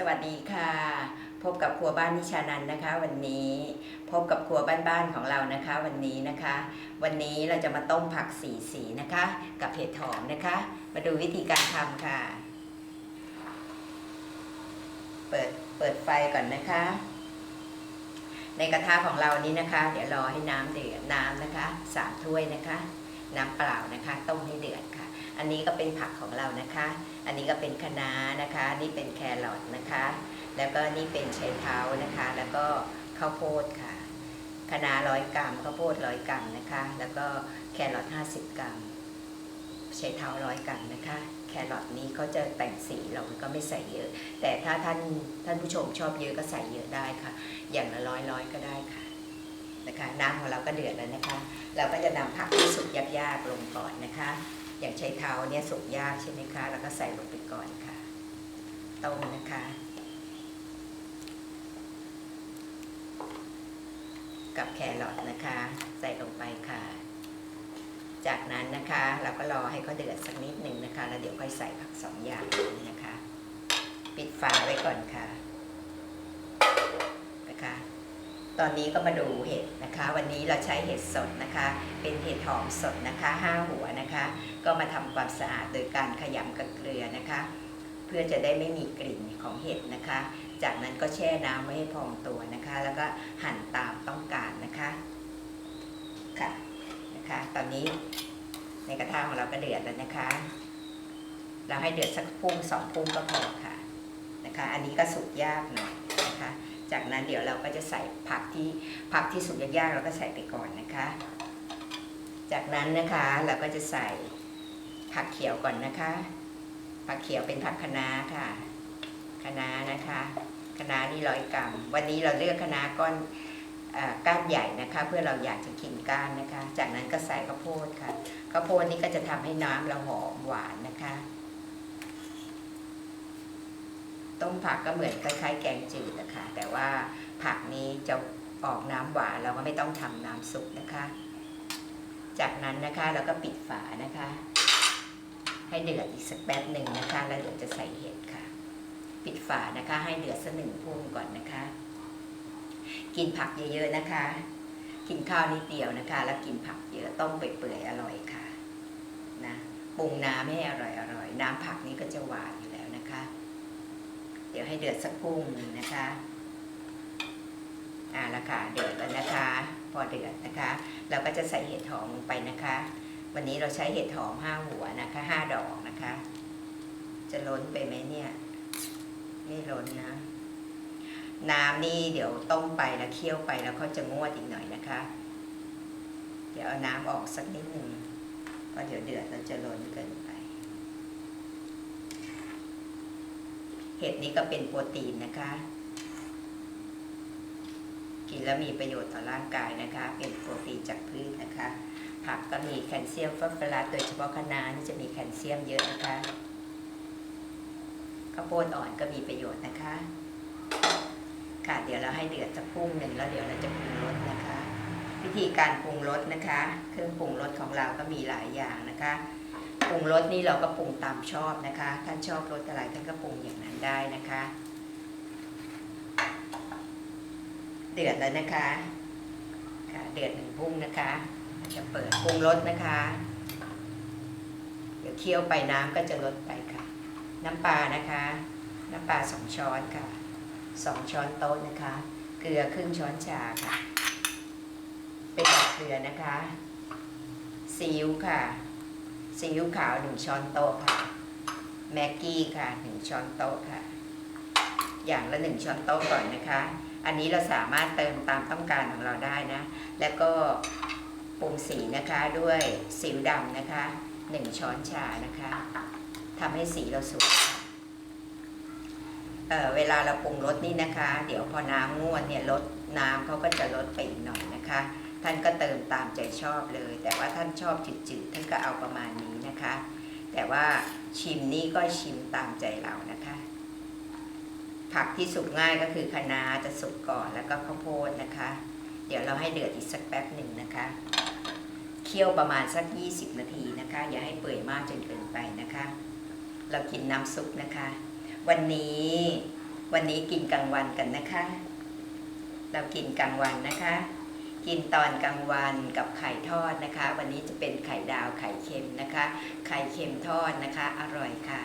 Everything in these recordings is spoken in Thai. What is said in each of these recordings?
สวัสดีค่ะ พบกับครัวบ้านนิชานันนะคะ วันนี้พบกับครัวบ้านๆของเรานะคะ วันนี้นะคะ วันนี้เราจะมาต้มผักสีสีนะคะ กับเห็ดหอมนะคะ มาดูวิธีการทำค่ะ เปิดเปิดไฟก่อนนะคะ ในกระทะของเรานี้นะคะ เดี๋ยวรอให้น้ำเดือดน้ำนะคะสามถ้วยนะคะ น้ำเปล่านะคะ ต้มให้เดือดค่ะ อันนี้ก็เป็นผักของเรานะคะ อันนี้ก็เป็นคะน้านะคะ นี่เป็นแครอทนะคะ แล้วก็นี่เป็นไชเท้านะคะ แล้วก็ข้าวโพดค่ะ คะน้าร้อยกรัมข้าวโพดร้อยกรัมนะคะ แล้วก็แครอทห้าสิบกรัมไชเท้าร้อยกรัมนะคะแครอทนี้เขาจะแต่งสีเราก็ไม่ใส่เยอะ แต่ถ้าท่านท่านผู้ชมชอบเยอะก็ใส่เยอะได้ค่ะ อย่างละร้อยร้อยก็ได้ค่ะนะคะ น้ำของเราก็เดือดแล้วนะคะ เราก็จะนำผักที่สุกยากๆลงก่อนนะคะ อย่างใช้เท้าเนี่ยสุกยากใช่ไหมคะ แล้วก็ใส่ลงไปก่อนค่ะต้มนะคะ กับแครอทนะคะ ใส่ลงไปค่ะ จากนั้นนะคะเราก็รอให้เขาเดือดสักนิดหนึ่งนะคะ แล้วเดี๋ยวค่อยใส่ผักสองอย่างนี้นะคะ ปิดฝาไว้ก่อนค่ะนะคะ ตอนนี้ก็มาดูเห็ดนะคะ วันนี้เราใช้เห็ดสดนะคะ เป็นเห็ดหอมสดนะคะห้าหัวนะคะ ก็มาทำความสะอาดโดยการขยำกับเกลือนะคะ เพื่อจะได้ไม่มีกลิ่นของเห็ดนะคะ จากนั้นก็แช่น้ำไว้ให้พองตัวนะคะ แล้วก็หั่นตามต้องการนะคะค่ะนะคะตอนนี้ในกระทะของเราก็เดือดแล้วนะคะ เราให้เดือดสักพุ่งสองพุ่งก็พอค่ะนะคะ อันนี้ก็สุกยากหน่อยนะคะ จากนั้นเดี๋ยวเราก็จะใส่ผักที่ผักที่สุกยากๆเราก็ใส่ไปก่อนนะคะ จากนั้นนะคะเราก็จะใส่ผักเขียวก่อนนะคะ ผักเขียวเป็นผักคะน้าค่ะคะน้านะคะคะน้านี่ร้อยกรัมวันนี้เราเลือกคะน้าก้อนก้านใหญ่นะคะ เพื่อเราอยากจะกินก้านนะคะ จากนั้นก็ใส่ข้าวโพดค่ะข้าวโพดนี่ก็จะทำให้น้ำเราหอมหวานนะคะ ต้มผักก็เหมือนคล้ายๆ แกงจืดนะคะ แต่ว่าผักนี้จะออกน้ำหวานเราก็ไม่ต้องทำน้ำซุปนะคะ จากนั้นนะคะเราก็ปิดฝานะคะ ให้เดือดอีกสักแป๊บหนึ่งนะคะ แล้วเดี๋ยวจะใส่เห็ดค่ะ ปิดฝานะคะให้เดือดสักหนึ่งพุ่งก่อนนะคะ กินผักเยอะๆนะคะ กินข้าวนิดเดียวนะคะ แล้วกินผักเยอะต้มเปื่อยๆอร่อยค่ะนะปรุงน้ำให้อร่อยๆน้ำผักนี้ก็จะหวานอยู่แล้วนะคะ เดี๋ยวให้เดือดสักพุ่งนะคะอ่าละค่ะเดือดแล้วนะคะ พอเดือดนะคะ เราก็จะใส่เห็ดหอมลงไปนะคะ วันนี้เราใช้เห็ดหอมห้าหัวนะคะห้าดอกนะคะ จะล้นไปไหมเนี่ยไม่ล้นนะน้ำนี่เดี๋ยวต้มไปแล้วเคี่ยวไปแล้วเขาจะงวดอีกหน่อยนะคะ เดี๋ยวเอาน้ำออกสักนิดหนึ่งเพราะเดี๋ยวเดือดเราจะล้นเกินไป เห็ดนี้ก็เป็นโปรตีนนะคะ กินแล้วมีประโยชน์ต่อร่างกายนะคะ เป็นโปรตีนจากพืชนะคะ ผักก็มีแคลเซียมฟอสฟอรัสโดยเฉพาะคะน้านี่จะมีแคลเซียมเยอะนะคะข้าวโพดอ่อนก็มีประโยชน์นะคะ ค่ะเดี๋ยวเราให้เดือดสักพุ่งหนึ่งแล้วเดี๋ยวเราจะปรุงรสนะคะ วิธีการปรุงรสนะคะ เครื่องปรุงรสของเราก็มีหลายอย่างนะคะ ปรุงรสนี่เราก็ปรุงตามชอบนะคะ ท่านชอบรสอะไรท่านก็ปรุงอย่างนั้นได้นะคะ เดือดแล้วนะคะค่ะเดือดหนึ่งพุ่งนะคะจะเปิดปรุงรสนะคะ เดี๋ยวเคี่ยวไปน้ำก็จะลดไปค่ะ น้ำปลานะคะ น้ำปลาสองช้อนค่ะสองช้อนโต๊ะนะคะ เกลือครึ่งช้อนชาค่ะ เป็นดอกเกลือนะคะซีอิ๊วค่ะ ซีอิ๊วขาวหนึ่งช้อนโต๊ะค่ะแม็กกี้ค่ะหนึ่งช้อนโต๊ะค่ะ อย่างละหนึ่งช้อนโต๊ะก่อนนะคะ อันนี้เราสามารถเติมตามต้องการของเราได้นะ แล้วก็ปรุงสีนะคะด้วยสิวดำนะคะหนึ่งช้อนชานะคะทำให้สีเราสวยเเวลาเราปรุงรสนี่นะคะ เดี๋ยวพอน้ำงวดเนี่ยลดน้ำเขาก็จะลดไปอีกหน่อยนะคะ ท่านก็เติมตามใจชอบเลย แต่ว่าท่านชอบจืดๆท่านก็เอาประมาณนี้นะคะ แต่ว่าชิมนี่ก็ชิมตามใจเรานะคะ ผักที่สุกง่ายก็คือคะน้าจะสุกก่อนแล้วก็ข้าวโพดนะคะ เดี๋ยวเราให้เดือดอีกสักแป๊บหนึ่งนะคะเคี่ยวประมาณสัก 20 นาทีนะคะ อย่าให้เปื่อยมากจนเกินไปนะคะ เรากินน้ำซุปนะคะ วันนี้วันนี้กินกลางวันกันนะคะ เรากินกลางวันนะคะ กินตอนกลางวันกับไข่ทอดนะคะ วันนี้จะเป็นไข่ดาวไข่เค็มนะคะ ไข่เค็มทอดนะคะ อร่อยค่ะ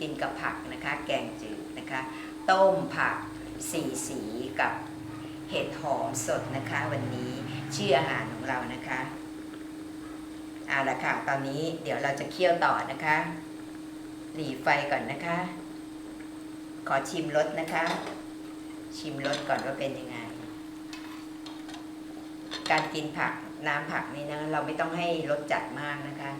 กินกับผักนะคะ แกงจืดนะคะ ต้มผักสีสีกับเห็ดหอมสดนะคะ วันนี้ชื่ออาหารของเรานะคะเอาละค่ะ ตอนนี้เดี๋ยวเราจะเคี่ยวต่อนะคะ หลีไฟก่อนนะคะ ขอชิมรสนะคะ ชิมรสก่อนว่าเป็นยังไง การกินผักน้ำผักนี่นะเราไม่ต้องให้รสจัดมากนะคะ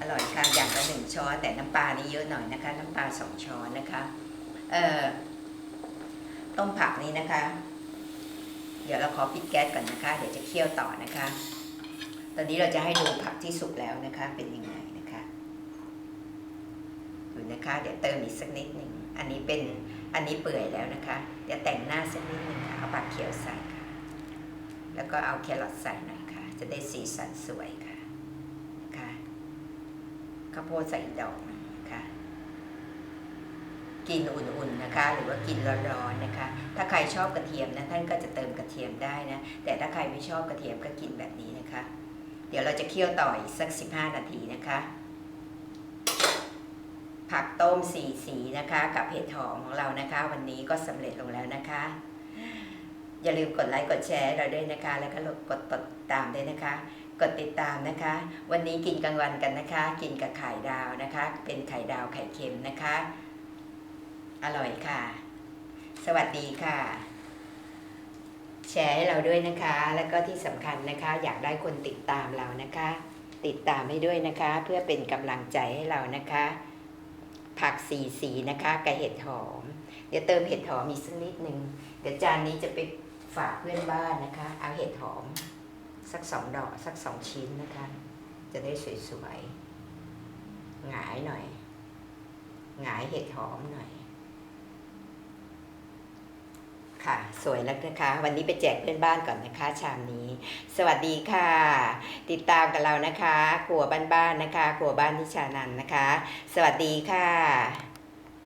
อร่อยค่ะอย่างละหนึ่งช้อนแต่น้ำปลานี่เยอะหน่อยนะคะ น้ำปลาสองช้อนนะคะเอ่อต้มผักนี้นะคะ เดี๋ยวเราขอปิดแก๊สก่อนนะคะ เดี๋ยวจะเคี่ยวต่อนะคะ ตอนนี้เราจะให้ดูผักที่สุกแล้วนะคะ เป็นยังไงนะคะดูนะคะ เดี๋ยวเติมอีกสักนิดหนึ่งอันนี้เป็นอันนี้เปื่อยแล้วนะคะ เดี๋ยวแต่งหน้าสักนิดหนึ่งค่ะเอาผักเขียวใส่ค่ะ แล้วก็เอาแครอทใส่หน่อยค่ะ จะได้สีสันสวยค่ะนะคะข้าวโพดใส่ดอกนะคะกินอุ่นๆนะคะ หรือว่ากินร้อนๆนะคะ ถ้าใครชอบกระเทียมนะท่านก็จะเติมกระเทียมได้นะ แต่ถ้าใครไม่ชอบกระเทียมก็กินแบบนี้นะคะ เดี๋ยวเราจะเคี่ยวต่ออีกสัก 15 นาทีนะคะ ผักต้มสีสีนะคะ กับเห็ดหอมของเรานะคะ วันนี้ก็สำเร็จลงแล้วนะคะ อย่าลืมกดไลค์กดแชร์เราด้วยนะคะ แล้วก็กดติดตามด้วยนะคะ กดติดตามนะคะ วันนี้กินกลางวันกันนะคะ กินกับไข่ดาวนะคะ เป็นไข่ดาวไข่เค็มนะคะ อร่อยค่ะ สวัสดีค่ะ แชร์ให้เราด้วยนะคะ แล้วก็ที่สำคัญนะคะ อยากได้คนติดตามเรานะคะ ติดตามให้ด้วยนะคะ เพื่อเป็นกำลังใจให้เรานะคะ ผักสีสีนะคะกับเห็ดหอม เดี๋ยวเติมเห็ดหอมอีกสักนิดหนึ่งเดี๋ยวจานนี้จะไปฝากเพื่อนบ้านนะคะ เอาเห็ดหอม สักสองดอกสักสองชิ้นนะคะ จะได้สวยๆหงายหน่อยหงายเห็ดหอมหน่อย ค่ะ สวยแล้วนะคะ วันนี้ไปแจกเพื่อนบ้านก่อนนะคะ ชามนี้ สวัสดีค่ะ ติดตามกับเรานะคะครัวบ้านๆนะคะครัวบ้านนิชานันนะคะ สวัสดีค่ะ